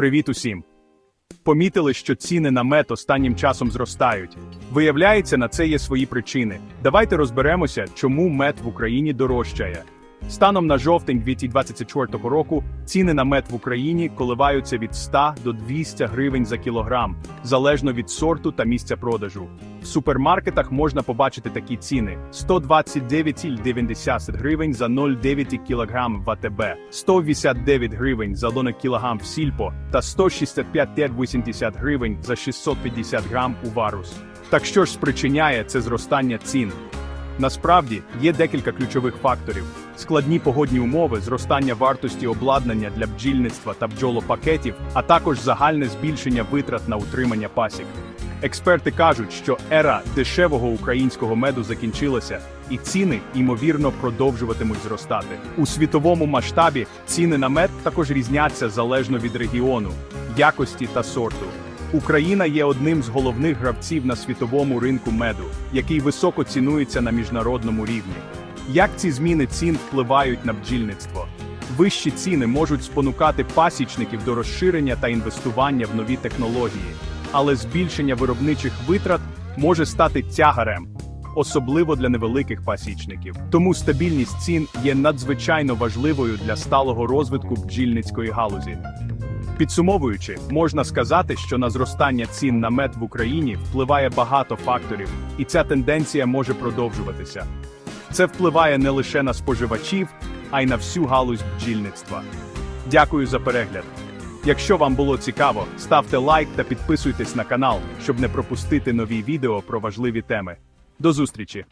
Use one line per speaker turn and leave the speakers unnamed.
Привіт усім! Помітили, що ціни на мед останнім часом зростають. Виявляється, на це є свої причини. Давайте розберемося, чому мед в Україні дорожчає. Станом на жовтень 2024 року ціни на мед в Україні коливаються від 100 до 200 гривень за кілограм, залежно від сорту та місця продажу. В супермаркетах можна побачити такі ціни: 129,90 гривень за 0,9 кг в АТБ, 189 гривень за 1 кг в Сільпо та 165,80 гривень за 650 грам у Варус. Так що ж спричиняє це зростання цін? Насправді є декілька ключових факторів: складні погодні умови, зростання вартості обладнання для бджільництва та бджолопакетів, а також загальне збільшення витрат на утримання пасік. Експерти кажуть, що ера дешевого українського меду закінчилася, і ціни ймовірно продовжуватимуть зростати. У світовому масштабі ціни на мед також різняться залежно від регіону, якості та сорту. Україна є одним з головних гравців на світовому ринку меду, який високо цінується на міжнародному рівні. Як ці зміни цін впливають на бджільництво? Вищі ціни можуть спонукати пасічників до розширення та інвестування в нові технології, але збільшення виробничих витрат може стати тягарем, особливо для невеликих пасічників. Тому стабільність цін є надзвичайно важливою для сталого розвитку бджільницької галузі. Підсумовуючи, можна сказати, що на зростання цін на мед в Україні впливає багато факторів, і ця тенденція може продовжуватися. Це впливає не лише на споживачів, а й на всю галузь бджільництва. Дякую за перегляд. Якщо вам було цікаво, ставте лайк та підписуйтесь на канал, щоб не пропустити нові відео про важливі теми. До зустрічі!